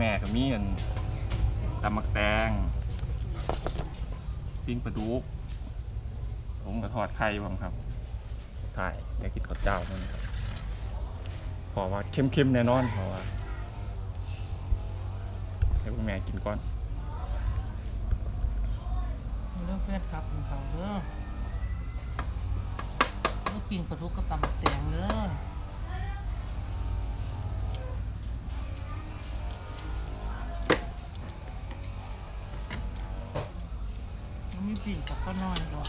แต่แม่ก็มีอันตำมักแตงปิ้งปลาดุกผมก็ทอดไข่บ้างครับถ่ายได้กินข้าวเจ้ามันครับพอว่าเข้มๆแน่นอนพราะว่าให้คุณแม่กินก่อนเรื่องแฟนคลับของเขาเด้อเมื่อกินปลาทุกกับตำบักแตงเด้อ มันมีปีกกับข้าวน้อยหรอก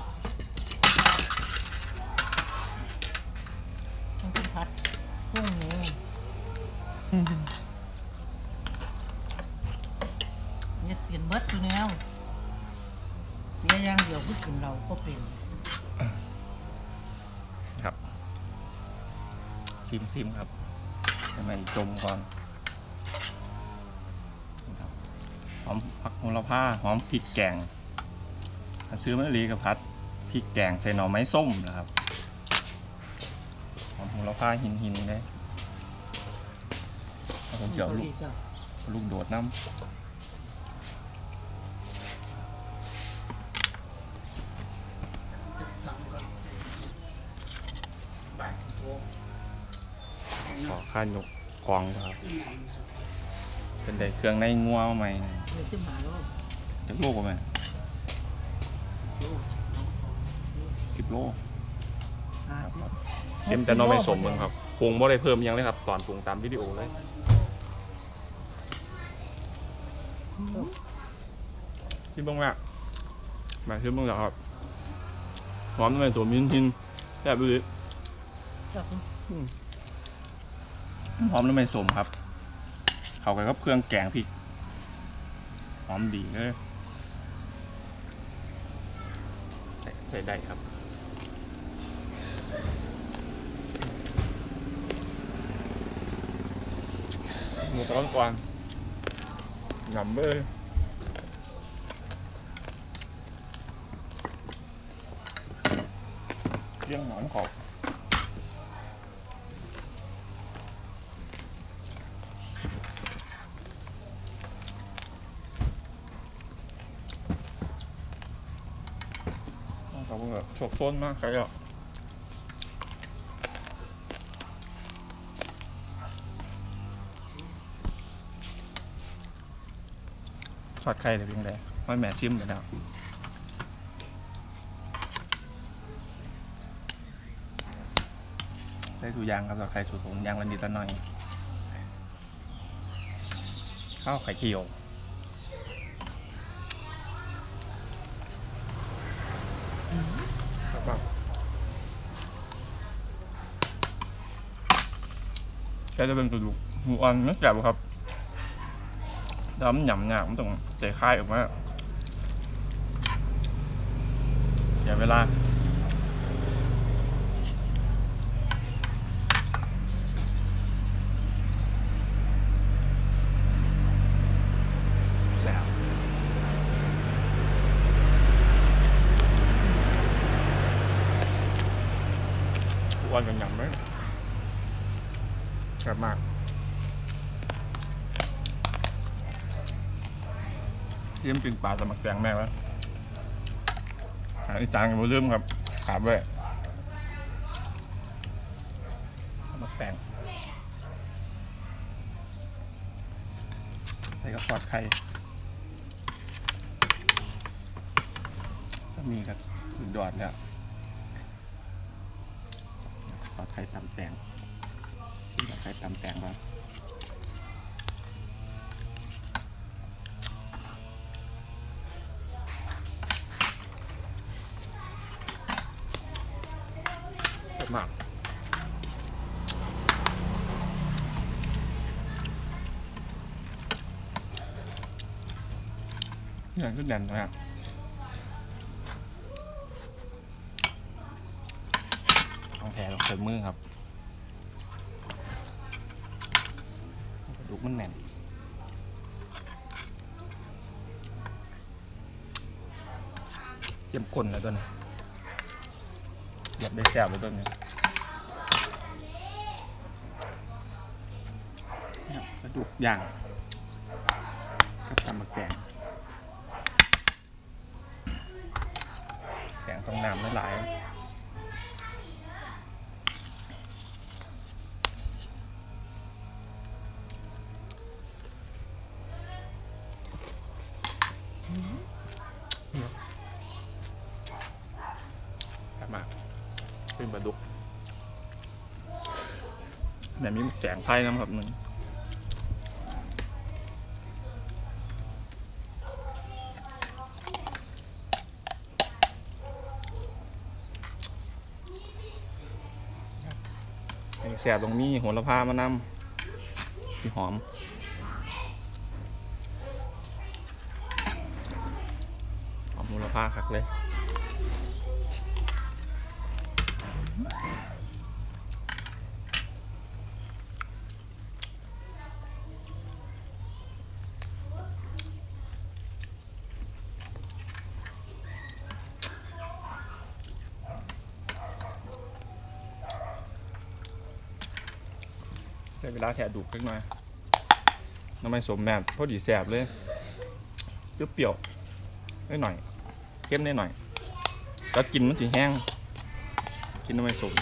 มันเป็นพัดกุ้งหมูเนี่ยเปลี่ยนเบิดอยู่แล้วเสียอย่างเดียวคือกินเราก็เป็นครับซิมซิมครับให้มันจมก่อนนะครับหอมผักโหระพาหอมพริกแกงถ้า ซื้อมะลีกับพัดพริกแกงใส่หน่อไม้ส้มนะครับหอมโหระพาหินหินๆเลยผมจะเอาลูกลูกโดดน้ำขอข้าวยกกองครับ เป็นได้เครื่องในงัวมาใหม่เดี๋ยวจะมาแล้วจะโลกว่าไหม โลห้าสิบเต็มแต่น้องไม่สมมึงครับปรุงบ่ได้เพิ่มยังเลยครับ ตอนปรุงตามวิดีโอเลยที่เบ้างแม่มาที่เบ้างแล้วครับหอมทำไมตัวมิ้นทินแซ่บดูดิจับหอมทำไมสมครับ เขากับเครื่องแกงพริกหอมดีเลยใส่ใส่ได้ครับ หมูตะก้อนกวางหนำเล ทอดไข่เลยเพียงใดไม่แม่ซิมเลยแล้วใส่ถุงยางครับเราไข่สูตรผมยางละนิดละหน่อยข้าวไข่เจียวครับแค่จะเป็นตัวดุหมูอันไม่แสบหรอครับ แล้วมันหยำหยามันต้องเตะค่ายออกมาเสียเวลาแสบอ้วนกันหยำไหมแซ่บมาก เยี่ย มกินปลาสมักแตงแม่วะอาอีจานกันมาเริ่มครับขาบไว้สมักแตงใส่กระสอดไข่จะมีกับสุดยอดแล้วทอดไข่ตำแตงกินกับไข่ตำแตงบ้าง อย่างขึ้นแดนนะของแท้ต้องใส่มือครับกระดูกมันแน่นเจียมก้นแล้วตัวนี้อยากได้แสบเลยตัวนี้กระดูกย่างกับตำบักแตง ต้องน้ำม่หลายมาเป็นปลาดุกแบบนี้แจงไพ่น้ำครับหนึ่ง แสบตรงนี้โหระพามานำที่หอม หอมโหระพาคักเลย ลาแทะดุกเล็กน้อยน้ำมันสมแบบพอดีแสบเลยเปรี้ยวๆนิดหน่อยเข้มนิดหน่อยแล้วกินมันสีแห้ง กินน้ำมันสม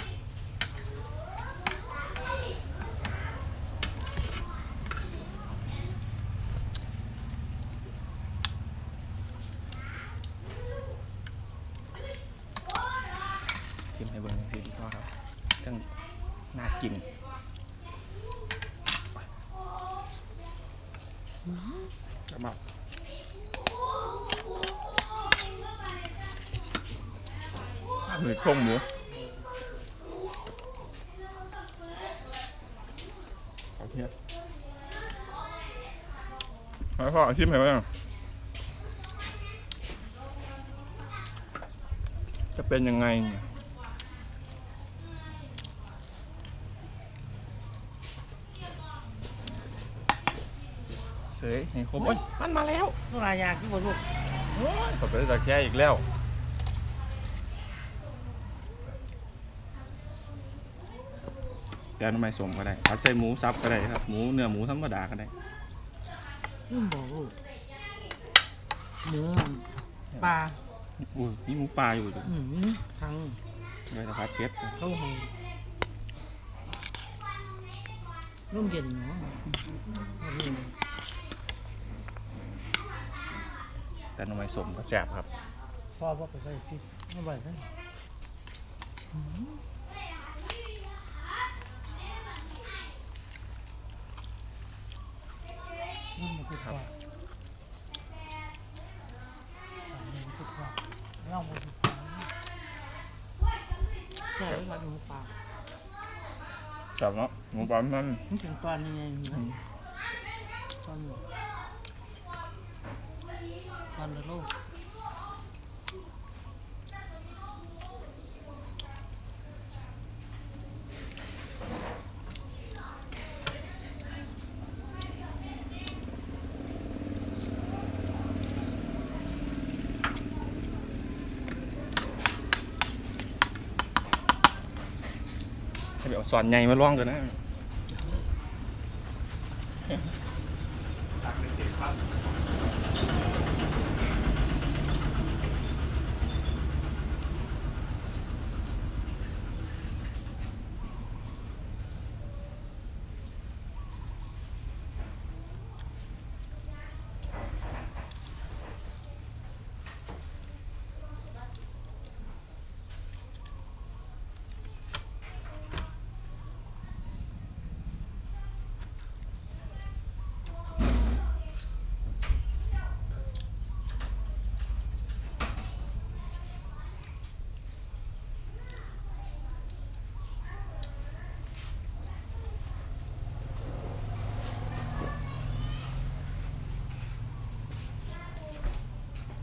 ชิมให้เบิ่งสิดีกว่าครับจังน่ากิน กระบอกห รือโครงหมูเอาเทียบแล้วก็เอาชิมให้ไว้ก่อนจะเป็นยังไงเนี่ยเสยให้คมโอ้ยมันมาแล้วลูกหลานอยากที่บ่ลูกโอ้ยขอไปตะแค่อีกแล้ว แต่ทำไมสมก็ได้ผัดใส่หมูสับก็ได้ครับ หมูเนื้อหมูธรรมดาก็ได้นุ่มบ่ลูกหมูปลาอุ้ยนี่หมูปลาอยู่ดิอืมทางไว้แต่ผัดเป็ดเข้าให้ร่มเย็นเนาะเอาลูกแต่ทำไมสมก็แซ่บครับพ่อว่าไปใส่พริกไม่ไหวนะ นุ่มมาคือปลานุ่มมาคือปลาเงามาคือปลาแค่ว่าหมูปลาแซ่บเนาะหมูปลามันมันถึงตอนนี้ไงนะตอนนี้ตอนละโลก สอนใหญ่มาล่องกันนะ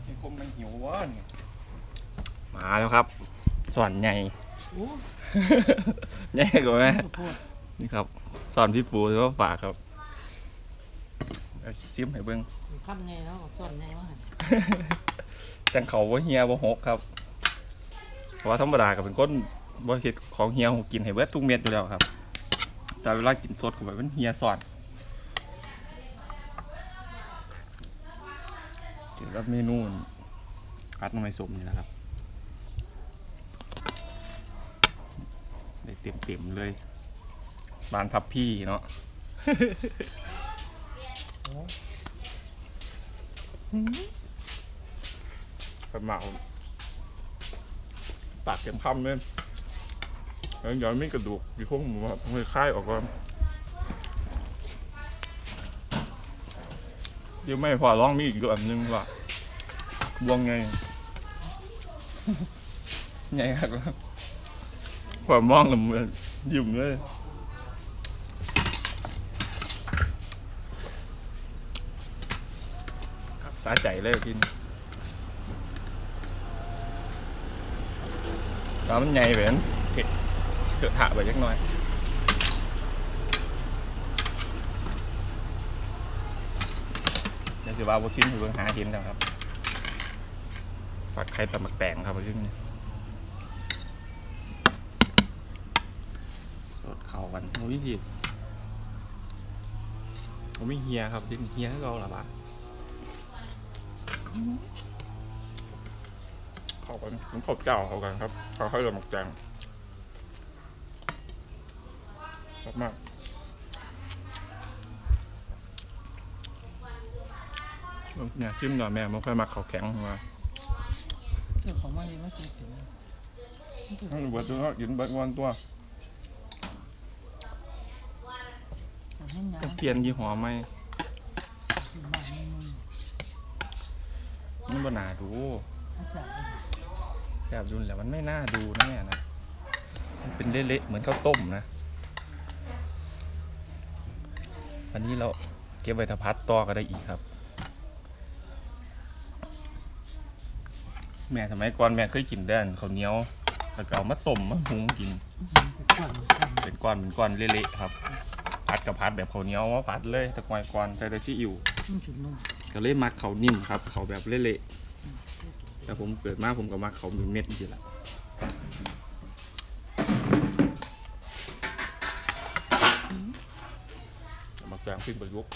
นี่ค มไม่หิววะเนี่ยมาแล้วครับสอนใหญ่ โอ้ใหญ่กว่าแม่ขอโทษนี่ครับสอนพี่ปูที่ว่าฝากครับอเอาซิมให้เบิ่งคำไงเนาะส่วนไงวะจังเขาว่าเฮียบ่หกครับ เพราะว่าธรรมดาก็เป็นคนบ่เฮ็ดของเฮียหกกินให้เบิดทุกเม็ดอยู่แล้วครับ แต่เวลากินสดก็แบบเป็นเฮียสอนเกี่ยวกับเมนู กัดน้ำไม้สมนี่นะครับ ได้เต็มๆเลย บานทับพี่เนาะเป็นหมาปากเต็มคำเลยแล้วย้อนไม่กระดูกมีโค้งหมูครับมือค่ายออกก่อนเดี๋ยวไม่พอร้องมีอีกอันนึงว่ะบวงไง ใหญ่ครับความมองลำเนยุ่มเลยครับสาใจเลยกินแล้วมันใหญ่เหมือนเผ็ดเกิดถ่ะไปเล็กน้อยเดี๋ยวจะว่าบุชิ้มถือเบื้งหาชิ้นแล้วครับ ผัดไข่ตำบักแตงครับซึ่งสดเข่ากันโอ้ยทีผมไม่เฮียครับที่เฮียให้เราหรอปะเข้ากันผมขอบเจ้าเข้ากันครับเขาให้เราหมักแตงชอบมากเนี่ยชิมหน่อยแม่ไม่ค่อยมักเขาวแข็งมา เจ้าของมันยังไม่กินถึงให้เบิดตัวกินเบิดวันตัวทำให้งาต้องเปลี่ยนยี่ห้อไหมบ้านนี่มึงมันบ่น่าดูถ้าจับแบบดูแล้วมันไม่น่าดูนะแม่นะมันเป็นเละๆเหมือนข้าวต้มนะอันนี้เราเก็บไว้ถ้าพัดต่อก็ได้อีกครับ แม่สมัยก่อนแม่เคยกินแดนข้าวเหนียวแล้วก็เอามาต้มมาหุงกิน เป็นก้อนเป็นก้อนเละๆครับพัดกับพัดแบบข้าวเหนียวมาพัดเลยต่ก่อนก่อนใส่แต่ซีอิ๊วก็เลยมักเขาวนิ่มครับ เขาแบบเละๆแต่ผมเกิดมาผมก็มักเขาเป็นเม็ดจริงๆแหละเอามาแกงพริกประยุกต์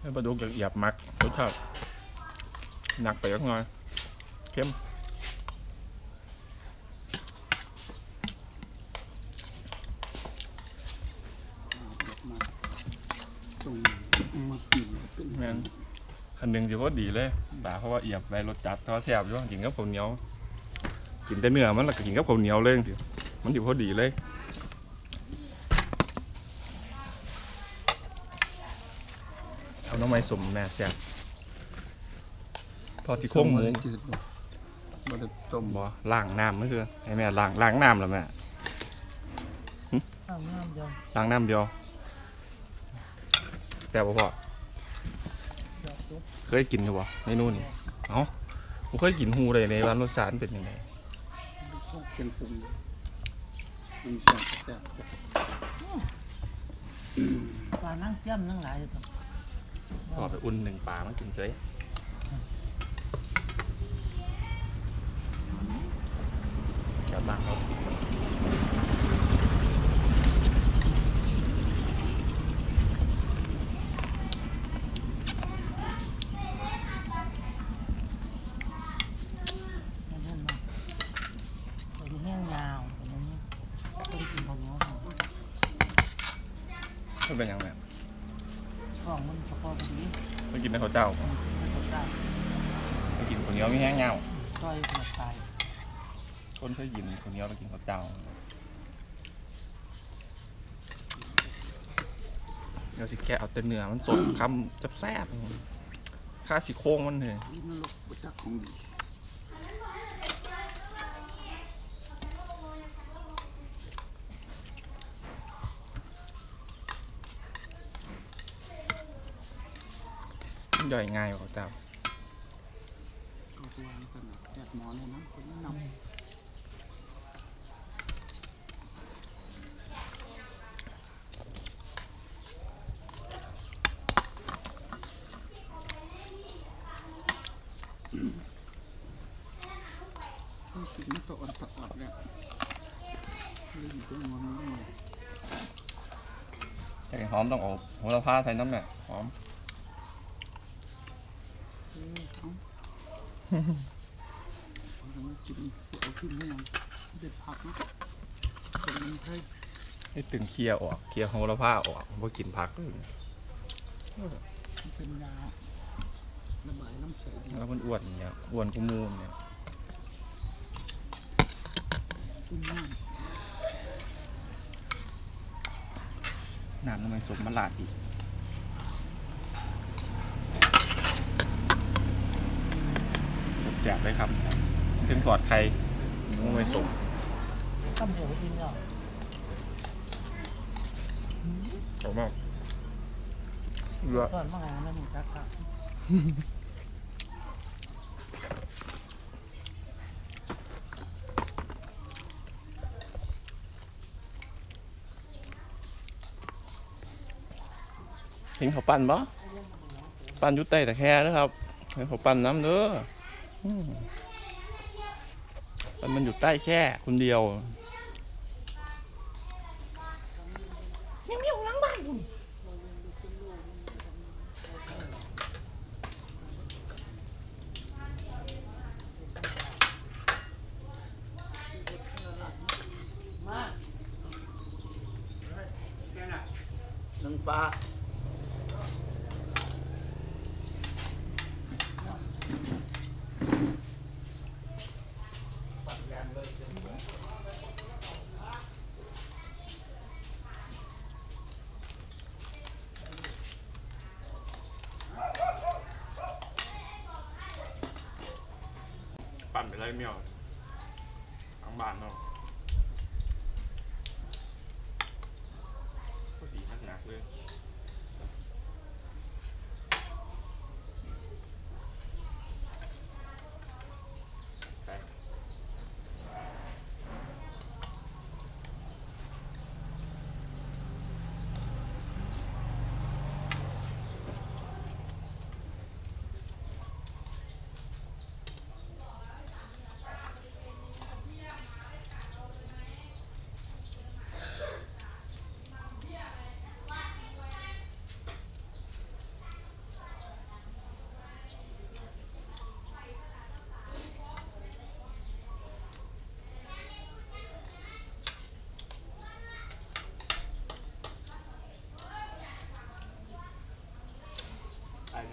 ให้ประยุกต์อยากมักรสชาติหนักไปสักหน่อยเข้มส่งมากินเป็นแม่นอันหนึ่งถือว่าดีเลยตาเพราะว่าเอียบใบรสจัดเพราะว่าแซ่บอยู่กินกับข้าวเหนียว กินแต่เนื้อมันแล้วก็กินกับข้าวเหนียวเลยจริงๆมันถือว่าดีเลย เอาน้ำ ไม้สมแม่แซ่บทอดที่โค้งหมูบ่ได้จืดบ่บ่ได้ต้มบ่ล้างน้ำไม่คือให้แม่ล้างล้างน้ำแล้วแม่ข้าวน้ำเดียวล้างน้ำเดียว แต่บ่พอเดี๋ยวจุ๊บเคยกินหรือบ่เมนูนี้เอ้าผมเคยกินหูเลยในวันรสชาติมันเป็นยังไงเค็มปรุงมันแซ่บแซ่บปลานั่งเสี้ยมนั่งหลายอยู่ตรง พอไปอุ่นหนึ่งปลามันกินเฉยกลับบ้านครับ เดินมาตัวนี้แห้งยาวตัวนี้ต้องกินของเหนียว ไม่เป็นยังไง กล่องมันประกอบดี ไม่กินแต่ข้าวเจ้า มันก็ได้ ไม่กินข้าวเหนียวไม่แห้งเงา ก้อยเปลือกตาย คน เคยกินข้าวเหนียวไปกินข้าวเจ้าเดี๋ยวสิแกะเอาแต่เนื้อมันสดคำจับแซ่บค่าสีโค้งมันเลยนี่นรกบ่จักของดีมันย่อยง่ายกว่าข้าวเจ้า จะากกินหอมต้องเอาโหระพาใส่น้ำเนี่ยหอมให้ตึงเคลียออกเคลียโหระพาออกเพราะกินผักแล้วมันอ้วนเนี่ยอ้วนกูมูลเนี่ย Good morning. น้น้ำทำไมสมมาลาดอีกแสบๆเลยครับถึงถอดไข่ทำไมสมทำเดี๋ยวกินเหรอออกมาเยอะก่อนมาหาแล้วหนูจักก นเขาปั่นปะปั่นอยุต้แต่แค่นะครับเห็นเขาปั่นน้ำเด้ออืมปั่นมันอยู่ใต้แค่คนเดียวเมียวเมียวหลังบ้านคุณำนังปลา ปั่นไปไรเมียวทั้งบ้านเนาะก็ดีนักหนักเลยใช่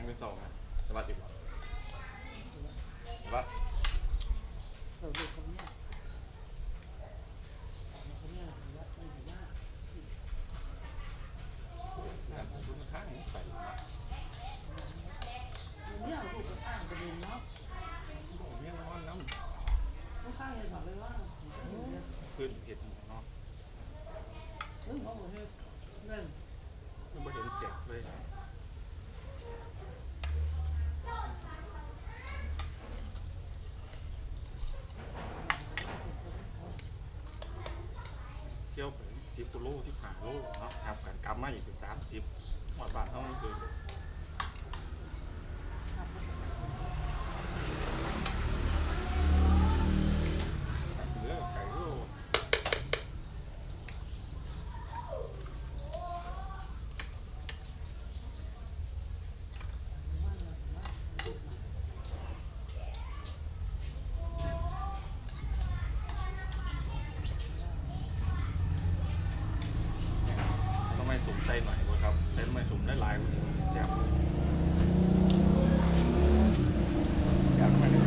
ไอ้ยังไม่ส่งนะสวัสดีครับสวัสดี เราดูคนเนี้ยคนเนี้ยว่าไม่ถือว่า ครับดูข้างๆใส่มา เนี่ยลูกก็อ้างประเด็นเนาะ เมียร้อนน้ ลูกข้างเลยบอกเลยว่าำขึ้นเห็ดเนาะ เรื่องของผมเนี่ยนั่น มันไม่เห็นเสียงเลยเที่ยวไปสิบกิ โลที่ผ่านโลเนาะครับกันกลับมาอีกเป็นสามสิบหมดบาทเท่านั้นคือเลือกไก่โล ต้องไม่สุ่มใส่หน่อยบ่ครับใส่ไม่สุ่มได้หลายกว่านี้แซ่บแซ่บทำไมได้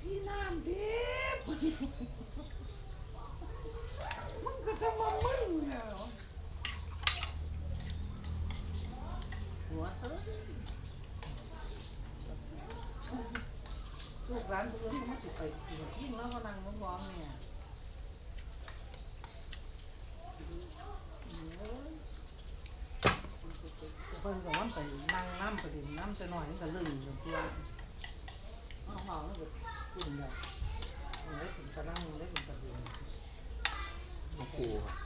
พี่น้ำดิบมึงก็จะมามึงเนี่ยหัวเธอ ลูกร้านทุกคนเขามาติดไปยิ่งแล้วก็นั่งมองๆเนี่ยเพิ่นก็วันไปนั่งน้ำไปดื่มน้ำจะหน่อยมันก็ลื่นอยู่ตัวเอาเมาแล้วก็พูดอย่างมันได้ถึงกระนั่งได้ถึงกระดื่มมาปูครับ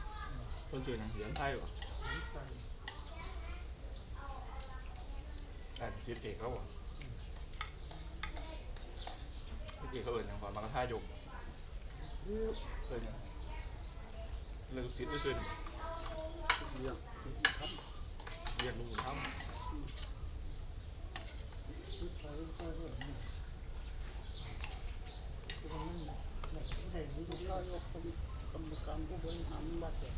ต้นจืดหนังเสียงไทยวะแต่คิดเอกแล้ววะคิดเอีกเขาเอิญย่างก่อนมากระท่ายกเอิญย่างเรื่องคิดไม่ช่วยเรื่องครับเรียนรู้ทำได้รู้ผู้นายกรรมการผู้บริหารวัดเนี่ย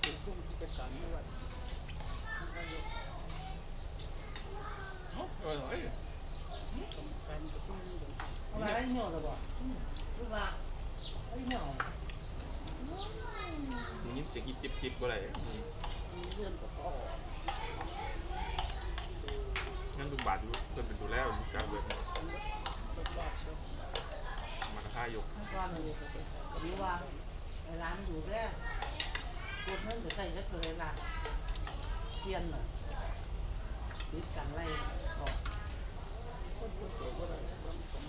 เป็นผู้กิจการในวัดนายก เออเอ้ยกรรมการก็ต้องมีอย่างอะไรไอ้เหนียวหรอบ่ลูกละไอ้เหนียวมีนิดเสียงอิบจิบจิบอะไรเรื่องก็ต่องั้นดูบาทดูเพิ่นเป็นตัวแล้วการเบิดเป็นวัดวัดก็มากระท่ายกทุกวันเลยก็รู้ว่ารร้านอยู่แรกกดเงินจะใส่ก็เคยละเปลี่ยนน่ะติ ดกันไล่ก็คนคนเกิดว่อะไรกรรมการ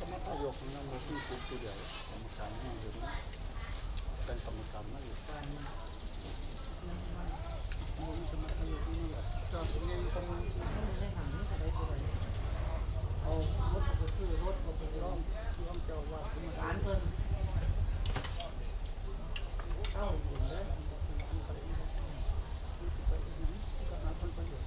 กรรมการยกนั่งรถที่ปุ๊บตัวเดียวกรรมการให้อยู่นะเป็นกรรมการมาอยู่การมันมันจะมาทำอย่างนี้แหละจ้าตัวนี้ต้องไม่ได้หันนี่ก็ได้ตัวเลยเอารถไปซื้อรถเอาไปร้ร้ออง ง ร้องเจ้าว่าขึ้นมา ร้านเพิ่นเข้าอยู่เลย ก็หาคนประโยชน์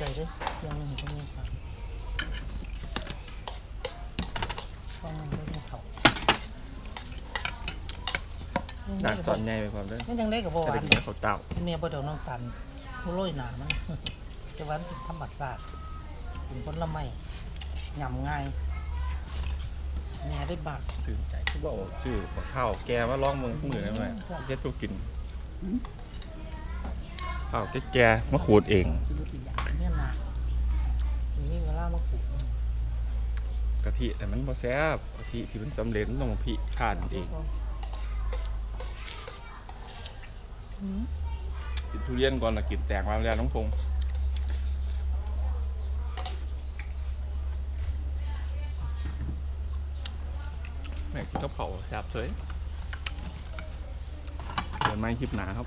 น้องซึ้งใจเลยยังไม่เห็นตรงนี้ครับฟังมันไม่ได้เขาด่านสอนใหญ่ไปความเด้อมันยังได้กับบัวจะหได้วานกินข้าวเต่าเมียบ่เดาน้องตันผู้โรยหนามันจะหวานเป็นธรรมชาติเป็นผลไม้ยำง่ายแม่ได้บักสื่นใจที่บอกว่าชื่อบอกข้าวแกมาลองมือมือได้ไหมเย็ดตัวกิน ข้าวแกแกมาขูดเองชีวิตอีกอย่างเนี่ยนาทีนี้เวลามาปลูกกะทิแต่มันบ่แซ่บกะทิที่มันสำเร็จมันต้องมาพิขาดเองอืมกินทุเรียนก่อนแล้วกินแตงมาแล้วน้องพงษ์แม่กินกับเขาวแซ่บเฉยเดี๋ยวไม่คลิปหนาครับ